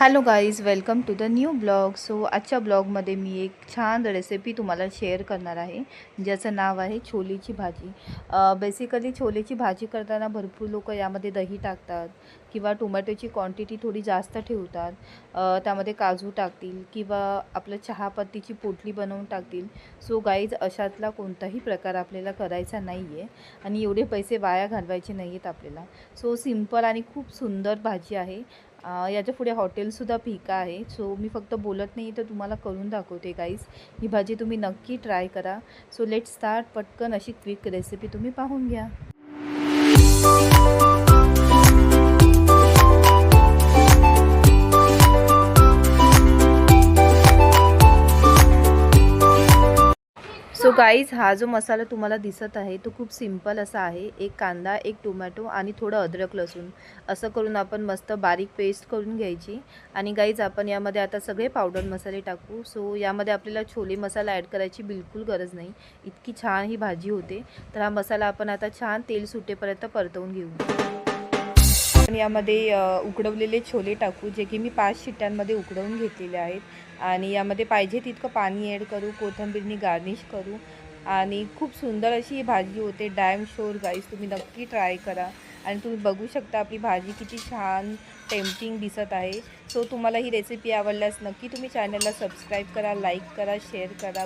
Hello guys welcome to the new blog so आजच्या ब्लॉगमध्ये मी एक छान रेसिपी तुम्हाला शेअर करणार आहे. ज्याचं नाव आहे छोलेची भाजी. बेसिकली छोलेची भाजी करताना भरपूर लोक यामध्ये दही टाकतात किंवा टोमॅटोची क्वांटिटी थोडी जास्त ठेवतात. त्यामध्ये काजू टाकतील किंवा आपलं चहापत्तीची पोटली बनवून टाकतील. सो गाईज अशातला कोणताही प्रकार आपल्याला करायचा नाही आहे आणि एवढे पैसे वाया घालवायचे नाही आहेत आपल्याला. सो सिंपल आणि खूप सुंदर भाजी आहे. याच्यापुढे हॉटेलसुद्धा फिका आहे. सो मी फक्त बोलत नाही तर तुम्हाला करून दाखवते गाईज ही भाजी तुम्ही नक्की ट्राय करा. सो लेट स्टार्ट पटकन अशी क्विक रेसिपी तुम्ही पाहून घ्या. सो गाईज हा जो मसाला तुम्हाला दिसत आहे तो खूप सिंपल असा आहे. एक कांदा एक टोमॅटो आणि थोडं अद्रक लसूण. असं करून आपण मस्त बारीक पेस्ट करून घ्यायची. आणि गाईज आपण यामध्ये आता सगळे पावडर मसाले टाकू. सो यामध्ये आपल्याला छोले मसाला ॲड करायची बिलकुल गरज नाही. इतकी छान ही भाजी होते. तर हा मसाला आपण आता छान तेल सुटेपर्यंत परतवून घेऊ. आपण यामध्ये उकडवलेले छोले टाकू जे की मी पाच शिट्ट्यांमध्ये उकडवून घेतलेले आहेत. आणि यामध्ये पाहिजे तितकं पाणी ॲड करू कोथिंबीरनी गार्निश करू. आणि खूप सुंदर अशी ही भाजी होते. डॅम शोर गाईस तुम्ही नक्की ट्राय करा. आणि तुम्ही बघू शकता आपली भाजी किती छान टेम्पटिंग दिसत आहे. सो तुम्हाला ही रेसिपी आवडल्यास नक्की तुम्ही चॅनलला सबस्क्राईब करा लाईक करा शेअर करा.